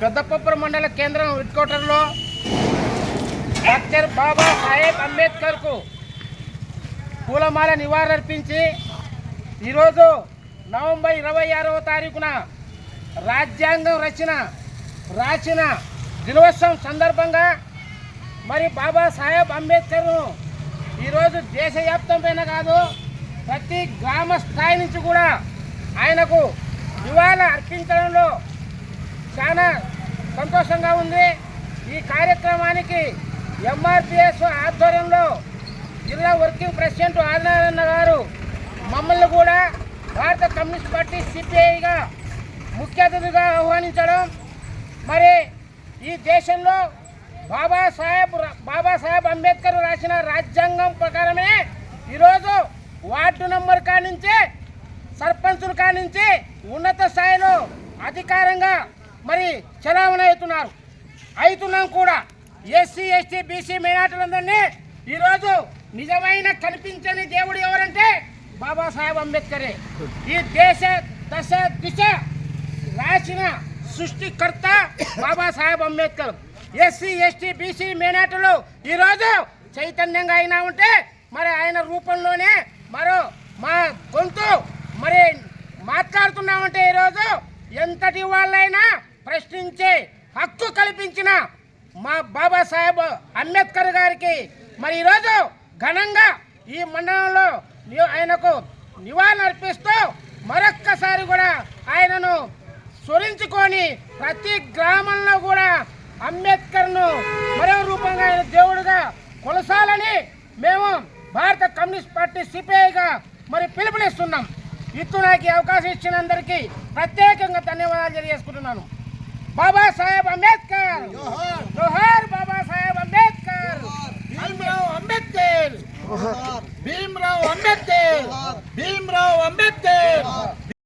పెద్దపప్పుర మండల కేంద్రం హెడ్క్వార్టర్లో డాక్టర్ బాబా సాహెబ్ అంబేద్కర్కు పూలమాల నివాళులర్పించి ఈరోజు నవంబర్ ఇరవై ఆరవ తారీఖున రాజ్యాంగం రచన రాసిన దినోత్సవం సందర్భంగా మరి బాబాసాహెబ్ అంబేద్కర్ను ఈరోజు దేశవ్యాప్తంపైన కాదు ప్రతి గ్రామ స్థాయి నుంచి కూడా ఆయనకు నివాళ అర్పించడంలో చాలా సంతోషంగా ఉంది. ఈ కార్యక్రమానికి ఎంఆర్పిఎస్ ఆధ్వర్యంలో జిల్లా వర్కింగ్ ప్రెసిడెంట్ ఆదినారాయణ గారు మమ్మల్ని కూడా భారత కమ్యూనిస్ట్ పార్టీ సిపిఐగా ముఖ్య అతిథిగా ఆహ్వానించడం. మరి ఈ దేశంలో బాబాసాహెబ్ బాబాసాహెబ్ అంబేద్కర్ రాసిన రాజ్యాంగం ప్రకారమే ఈరోజు వార్డు నంబర్ కానించి సర్పంచులు కానించి ఉన్నత స్థాయిలో అధికారంగా మరి చలామణి అవుతున్నారు. అవుతున్నాం కూడా. ఎస్సీ ఎస్టీ బీసీ మైనార్టీలందరినీ ఈరోజు నిజమైన కనిపించని దేవుడు ఎవరంటే బాబాసాహెబ్ అంబేద్కరే. ఈ దేశ దశ దిశ రాసిన సృష్టికర్త Babasaheb Ambedkar. SC ST BC మైనార్టీలు ఈరోజు చైతన్యంగా అయినా ఉంటే మరి ఆయన రూపంలోనే మరో మా గొంతు మరి మాట్లాడుతున్నామంటే ఈరోజు ఎంతటి వాళ్ళైనా ప్రశ్నించే హక్కు కల్పించిన మా బాబాసాహెబ్ అంబేద్కర్ గారికి మరి ఈరోజు ఘనంగా ఈ మండలంలో ఆయనకు నివాళులు అర్పిస్తూ మరొక్కసారి కూడా ఆయనను స్మరించుకొని ప్రతి గ్రామంలో కూడా అంబేద్కర్ను మరో రూపంగా ఆయన దేవుడుగా కొలసాలని మేము భారత కమ్యూనిస్ట్ పార్టీ సిపిఐగా మరి పిలుపునిస్తున్నాం. ఇత్తు నాకు అవకాశం ఇచ్చిన అందరికీ ప్రత్యేకంగా ధన్యవాదాలు తెలియజేసుకుంటున్నాను. బాబాసాహెబ్ అంబేద్కర్ జోహార్ బాబాసాహెబ్ అంబేద్కర్ భీమ్రావ్ అంబేద్కర్ భీమ్రావ్ అంబేద్కర్ భీమ్రావ్ అంబేద్కర్